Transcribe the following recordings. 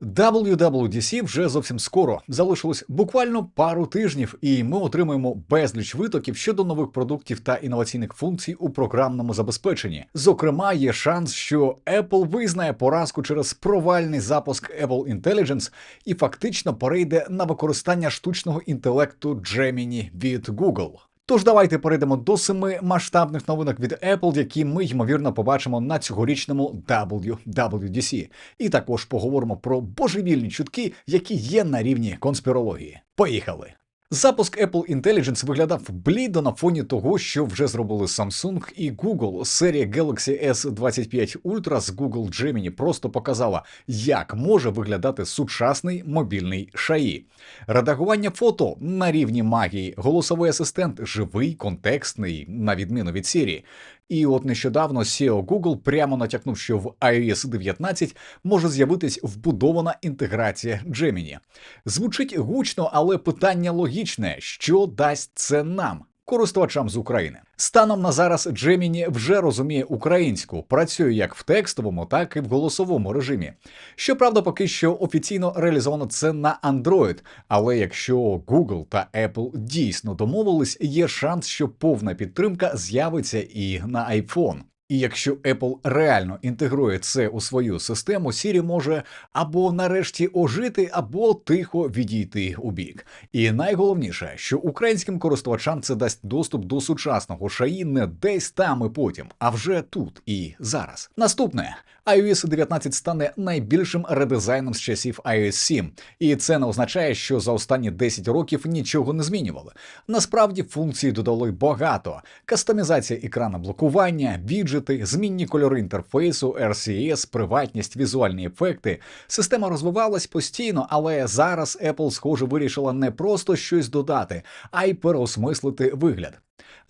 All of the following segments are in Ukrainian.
WWDC вже зовсім скоро залишилось буквально пару тижнів, і ми отримаємо безліч витоків щодо нових продуктів та інноваційних функцій у програмному забезпеченні. Зокрема, є шанс, що Apple визнає поразку через провальний запуск Apple Intelligence і фактично перейде на використання штучного інтелекту Gemini від Google. Тож давайте перейдемо до семи масштабних новинок від Apple, які ми ймовірно побачимо на цьогорічному WWDC. І також поговоримо про божевільні чутки, які є на рівні конспірології. Поїхали! Запуск Apple Intelligence виглядав блідо на фоні того, що вже зробили Samsung і Google. Серія Galaxy S25 Ultra з Google Gemini просто показала, як може виглядати сучасний мобільний шаї. Редагування фото на рівні магії, голосовий асистент живий, контекстний, на відміну від Siri. І от нещодавно CEO Google прямо натякнув, що в iOS 19 може з'явитись вбудована інтеграція Gemini. Звучить гучно, але питання логічне: що дасть це нам? Користувачам з України станом на зараз Джеміні вже розуміє українську, працює як в текстовому, так і в голосовому режимі. Щоправда, поки що офіційно реалізовано це на Android, але якщо Google та Apple дійсно домовились, є шанс, що повна підтримка з'явиться і на iPhone. І якщо Apple реально інтегрує це у свою систему, Siri може або нарешті ожити, або тихо відійти у бік. І найголовніше, що українським користувачам це дасть доступ до сучасного шаї не десь там і потім, а вже тут і зараз. Наступне iOS 19 стане найбільшим редизайном з часів iOS 7, і це не означає, що за останні 10 років нічого не змінювали. Насправді функції додали багато: кастомізація екрана блокування, віджити, змінні кольори інтерфейсу, RCS, приватність, візуальні ефекти. Система розвивалась постійно, але зараз Apple, схоже, вирішила не просто щось додати, а й переосмислити вигляд.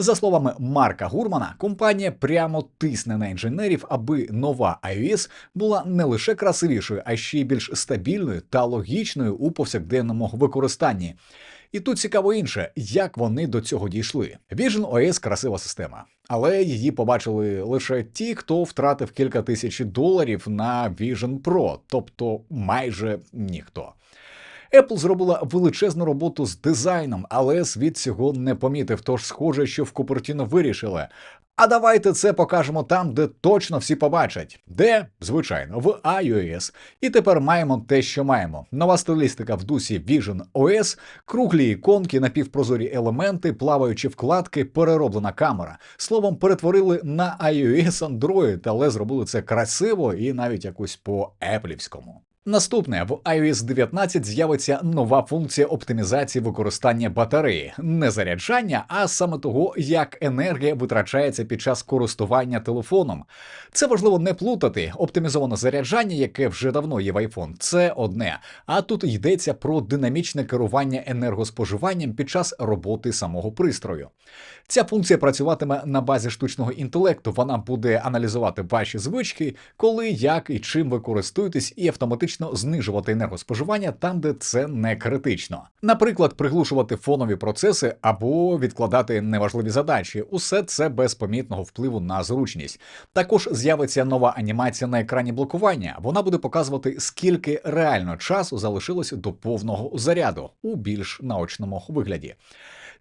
За словами Марка Гурмана, компанія прямо тисне на інженерів, аби нова iOS була не лише красивішою, а ще й більш стабільною та логічною у повсякденному використанні. І тут цікаво інше, як вони до цього дійшли. Vision OS – красива система, але її побачили лише ті, хто втратив кілька тисяч доларів на Vision Pro, тобто майже ніхто. Apple зробила величезну роботу з дизайном, але світ цього не помітив. Тож схоже, що в Купертіно вирішили. А давайте це покажемо там, де точно всі побачать. Де, звичайно, в iOS. І тепер маємо те, що маємо. Нова стилістика в дусі Vision OS, круглі іконки, напівпрозорі елементи, плаваючі вкладки, перероблена камера. Словом, перетворили на iOS Android, але зробили це красиво і навіть якось по еплівському. Наступне в iOS 19 з'явиться нова функція оптимізації використання батареї, не заряджання, а саме того, як енергія витрачається під час користування телефоном. Це важливо не плутати. Оптимізоване заряджання, яке вже давно є в iPhone, це одне. А тут йдеться про динамічне керування енергоспоживанням під час роботи самого пристрою. Ця функція працюватиме на базі штучного інтелекту. Вона буде аналізувати ваші звички, коли, як і чим ви користуєтесь, і автоматично знижувати енергоспоживання там, де це не критично. Наприклад, приглушувати фонові процеси або відкладати неважливі задачі. Усе це без помітного впливу на зручність. Також з'явиться нова анімація на екрані блокування. Вона буде показувати, скільки реально часу залишилось до повного заряду у більш наочному вигляді.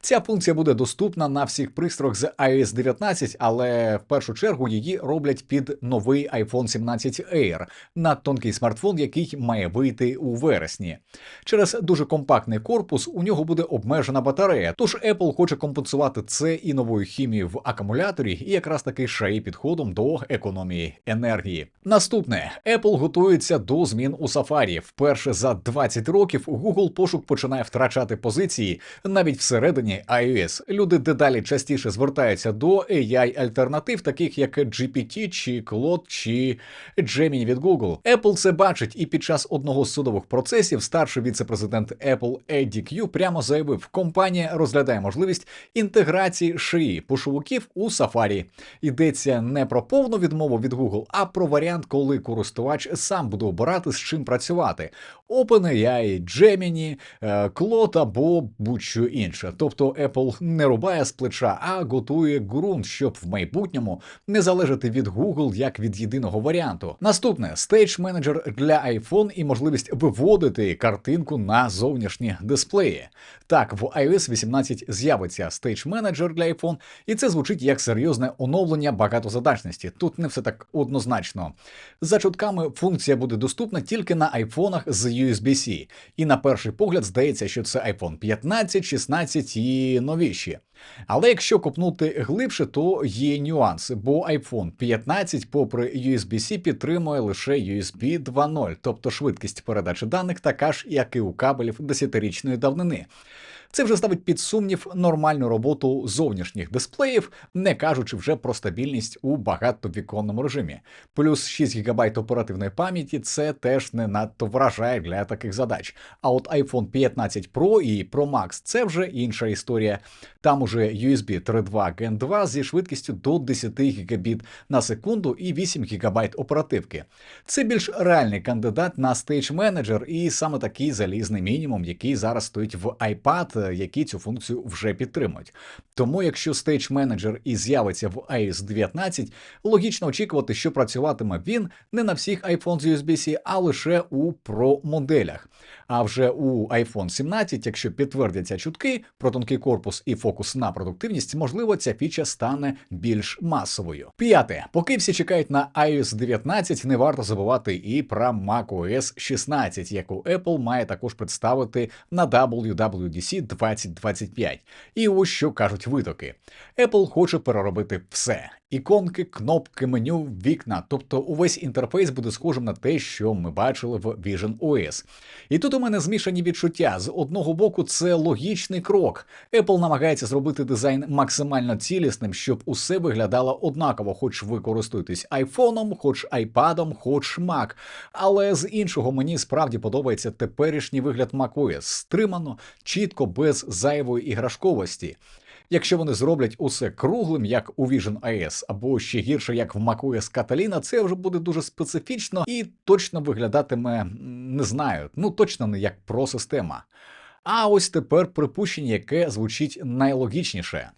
Ця функція буде доступна на всіх пристроях з iOS 19, але в першу чергу її роблять під новий iPhone 17 Air на тонкий смартфон, який має вийти у вересні. Через дуже компактний корпус у нього буде обмежена батарея. Тож Apple хоче компенсувати це і новою хімією в акумуляторі, і якраз таки й підходом до економії енергії. Наступне Apple готується до змін у Safari. Вперше за 20 років Google пошук починає втрачати позиції навіть всередині iOS. Люди дедалі частіше звертаються до ai альтернатив, таких як GPT, чи Claude, чи Gemini від Google. Apple це бачить, і під час одного з судових процесів старший віце-президент Apple Eddie Q прямо заявив, компанія розглядає можливість інтеграції шиї пошуків у Safari. Йдеться не про повну відмову від Google, а про варіант, коли користувач сам буде обирати з чим працювати: OpenAI, Gemini, Claude або будь-що інше. Тобто Тобто Apple не рубає з плеча, а готує ґрунт, щоб в майбутньому не залежати від Google як від єдиного варіанту. Наступне Stage Manager для iPhone і можливість виводити картинку на зовнішні дисплеї. Так, в iOS 18 з'явиться Stage Manager для iPhone, і це звучить як серйозне оновлення багатозадачності. Тут не все так однозначно. За чутками функція буде доступна тільки на айфонах з USB-C. І на перший погляд здається, що це iPhone 15, 16 і новіші. Але якщо копнути глибше, то є нюанси, бо iPhone 15, попри USB-C, підтримує лише USB 2.0, тобто швидкість передачі даних така ж, як і у кабелів десятирічної давнини. Це вже ставить під сумнів нормальну роботу зовнішніх дисплеїв, не кажучи вже про стабільність у багатовіконному режимі. Плюс 6 ГБ оперативної пам'яті це теж не надто вражає для таких задач. А от iPhone 15 Pro і Pro Max це вже інша історія. Там уже USB 3.2 Gen 2 зі швидкістю до 10 Гбіт на секунду і 8 ГБ оперативки. Це більш реальний кандидат на Stage Manager і саме такий залізний мінімум, який зараз стоїть в iPad які цю функцію вже підтримують. Тому, якщо Stage Manager і з'явиться в iOS 19, логічно очікувати, що працюватиме він не на всіх iPhone з USB-C, а лише у Pro моделях. А вже у iPhone 17, якщо підтвердяться чутки про тонкий корпус і фокус на продуктивність, можливо, ця фіча стане більш масовою. П'яте, поки всі чекають на iOS 19, не варто забувати і про macOS 16, яку Apple має також представити на WWDC 2025. І ось що кажуть витоки. Apple хоче переробити все. Іконки, кнопки, меню, вікна, тобто увесь інтерфейс буде схожим на те, що ми бачили в Vision OS. І тут у мене змішані відчуття. З одного боку, це логічний крок. Apple намагається зробити дизайн максимально цілісним, щоб усе виглядало однаково, хоч ви користуєтесь айфоном, хоч айпадом, хоч Mac. Але з іншого мені справді подобається теперішній вигляд macOS. стримано, чітко, без зайвої іграшковості. Якщо вони зроблять усе круглим, як у Vision AS, або ще гірше, як в macOS Catalina, це вже буде дуже специфічно і точно виглядатиме, не знаю, ну точно не як про система. А ось тепер припущення, яке звучить найлогічніше: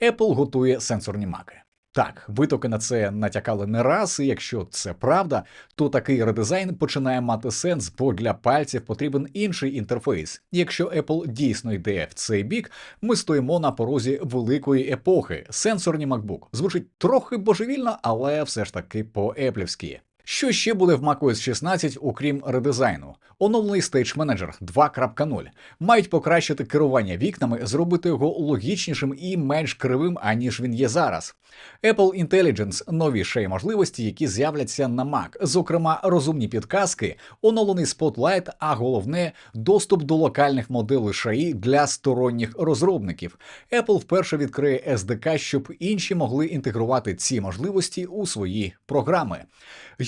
Apple готує сенсорні маки. Так, витоки на це натякали не раз, і якщо це правда, то такий редизайн починає мати сенс, бо для пальців потрібен інший інтерфейс. Якщо Apple дійсно йде в цей бік, ми стоїмо на порозі великої епохи. Сенсорні MacBook. звучить трохи божевільно, але все ж таки по-еплівськи. Що ще буде в macOS 16, окрім редизайну? Оновлений Stage Manager 2.0. Мають покращити керування вікнами, зробити його логічнішим і менш кривим, аніж він є зараз. Apple Intelligence нові й можливості, які з'являться на Mac, зокрема, розумні підказки, оновлений Spotlight, а головне доступ до локальних моделей шаї для сторонніх розробників. Apple вперше відкриє SDK, щоб інші могли інтегрувати ці можливості у свої програми.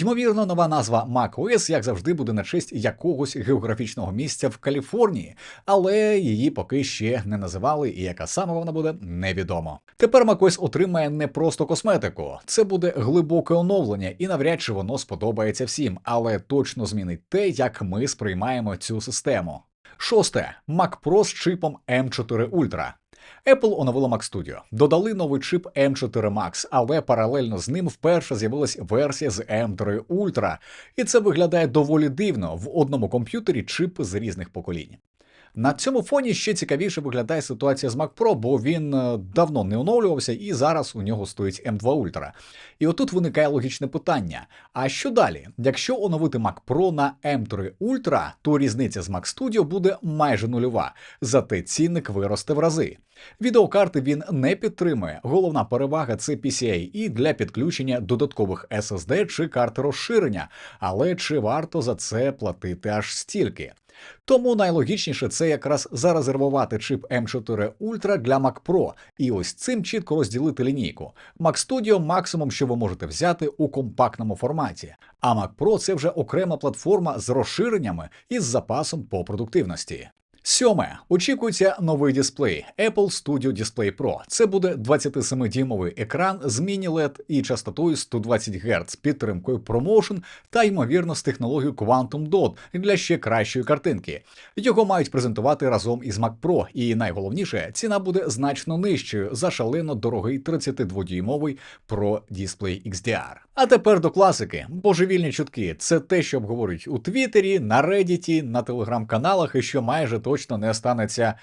Ймовірно, нова назва macOS, як завжди, буде на честь якогось географічного місця в Каліфорнії, але її поки ще не називали, і яка саме вона буде, невідомо. Тепер macOS отримає не просто косметику, це буде глибоке оновлення, і навряд чи воно сподобається всім, але точно змінить те, як ми сприймаємо цю систему. Шосте Mac Pro з чипом M4 Ultra. Apple оновила Mac Studio. Додали новий чип M4 Max, але паралельно з ним вперше з'явилась версія з M3 Ultra. І це виглядає доволі дивно в одному комп'ютері чипи з різних поколінь. На цьому фоні ще цікавіше виглядає ситуація з Mac Pro, бо він е, давно не оновлювався, і зараз у нього стоїть M2 Ultra. І отут виникає логічне питання: а що далі? Якщо оновити Mac Pro на M3 Ultra, то різниця з Mac Studio буде майже нульова, зате цінник виросте в рази. Відеокарти він не підтримує. Головна перевага це PCI для підключення додаткових SSD чи карти розширення, але чи варто за це платити аж стільки? Тому найлогічніше це якраз зарезервувати чип M4 Ultra для Mac Pro і ось цим чітко розділити лінійку. Mac Studio максимум, що ви можете взяти у компактному форматі. А Mac Pro це вже окрема платформа з розширеннями і з запасом по продуктивності. Сьоме очікується новий дисплей Apple Studio Display Pro. Це буде 27-дюймовий екран з міні-LED і частотою 120 Гц, підтримкою ProMotion та ймовірно з технологією Quantum Dot для ще кращої картинки. Його мають презентувати разом із Mac Pro, і найголовніше, ціна буде значно нижчою за шалено дорогий 32-дюймовий Pro Display XDR. А тепер до класики. Божевільні чутки. Це те, що обговорюють у Твіттері, на Reddit, на телеграм-каналах, і що майже точно не станеться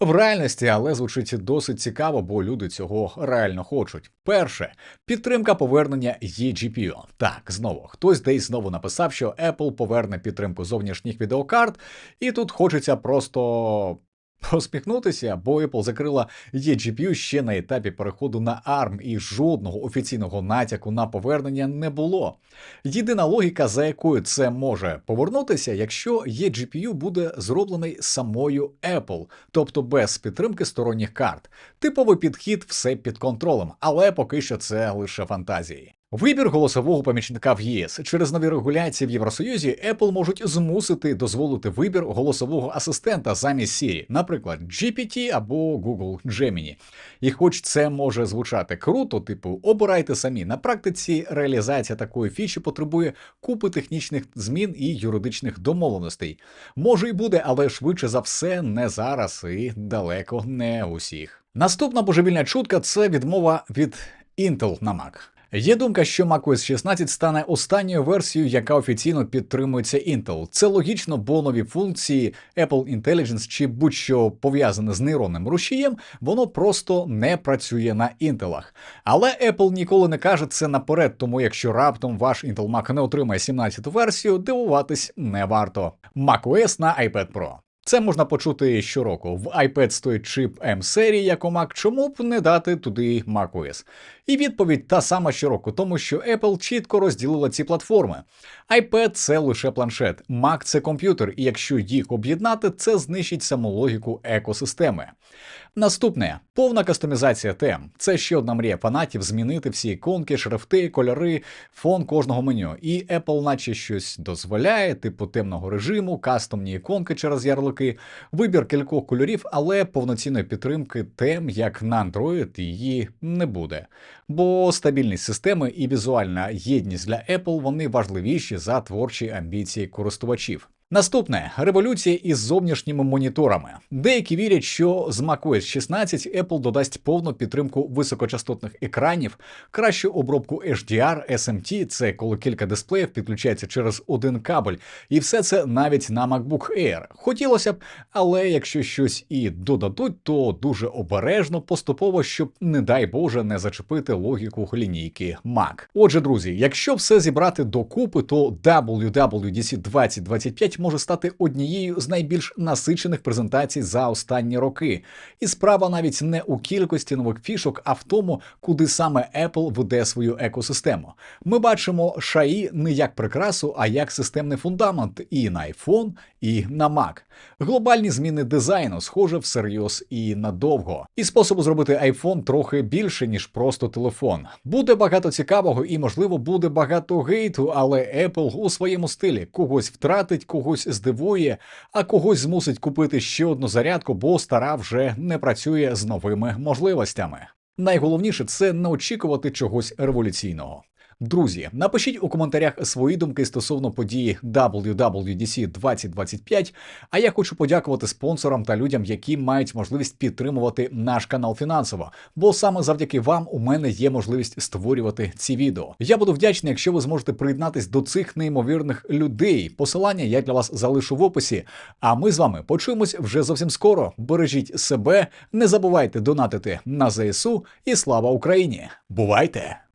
в реальності, але звучить досить цікаво, бо люди цього реально хочуть. Перше підтримка повернення eGPU. Так, знову хтось десь знову написав, що Apple поверне підтримку зовнішніх відеокарт, і тут хочеться просто. Посміхнутися, бо Apple закрила eGPU ще на етапі переходу на ARM, і жодного офіційного натяку на повернення не було. Єдина логіка, за якою це може повернутися, якщо eGPU буде зроблений самою Apple, тобто без підтримки сторонніх карт. Типовий підхід все під контролем, але поки що це лише фантазії. Вибір голосового помічника в ЄС через нові регуляції в Євросоюзі Apple можуть змусити дозволити вибір голосового асистента замість Siri, наприклад, GPT або Google Gemini. І хоч це може звучати круто, типу обирайте самі. На практиці реалізація такої фічі потребує купи технічних змін і юридичних домовленостей. Може й буде, але швидше за все не зараз і далеко не усіх. Наступна божевільна чутка це відмова від Intel на Mac. Є думка, що macOS 16 стане останньою версією, яка офіційно підтримується Intel. Це логічно, бо нові функції Apple Intelligence чи будь-що пов'язане з нейронним рушієм, воно просто не працює на інтелах. Але Apple ніколи не каже це наперед, тому якщо раптом ваш Intel Mac не отримає 17-ту версію, дивуватись не варто. macOS на iPad Pro. Це можна почути щороку. В iPad стоїть чип M серії, як Mac, чому б не дати туди macOS? І відповідь та сама щороку, тому що Apple чітко розділила ці платформи. iPad це лише планшет, Mac це комп'ютер, і якщо їх об'єднати, це знищить саму логіку екосистеми. Наступне повна кастомізація тем. Це ще одна мрія фанатів змінити всі іконки, шрифти, кольори, фон кожного меню. І Apple, наче щось дозволяє, типу темного режиму, кастомні іконки через ярлики, вибір кількох кольорів, але повноцінної підтримки тем, як на Android, її не буде. Бо стабільність системи і візуальна єдність для Apple вони важливіші за творчі амбіції користувачів. Наступне революція із зовнішніми моніторами. Деякі вірять, що з macOS 16 Apple додасть повну підтримку високочастотних екранів, кращу обробку HDR, SMT, це коли кілька дисплеїв підключається через один кабель, і все це навіть на MacBook Air. Хотілося б, але якщо щось і додадуть, то дуже обережно, поступово, щоб, не дай Боже, не зачепити логіку лінійки Mac. Отже, друзі, якщо все зібрати докупи, то WWDC 2025 може стати однією з найбільш насичених презентацій за останні роки. І справа навіть не у кількості нових фішок, а в тому, куди саме Apple веде свою екосистему. Ми бачимо шаї не як прикрасу, а як системний фундамент і на iPhone, і на Mac. Глобальні зміни дизайну, схоже, всерйоз і надовго. І способу зробити iPhone трохи більше, ніж просто телефон. Буде багато цікавого і, можливо, буде багато гейту, але Apple у своєму стилі когось втратить, когось здивує, а когось змусить купити ще одну зарядку, бо стара вже не працює з новими можливостями. Найголовніше це не очікувати чогось революційного. Друзі, напишіть у коментарях свої думки стосовно події WWDC 2025. А я хочу подякувати спонсорам та людям, які мають можливість підтримувати наш канал фінансово, бо саме завдяки вам у мене є можливість створювати ці відео. Я буду вдячний, якщо ви зможете приєднатись до цих неймовірних людей. Посилання я для вас залишу в описі. А ми з вами почуємось вже зовсім скоро. Бережіть себе, не забувайте донатити на ЗСУ і слава Україні! Бувайте!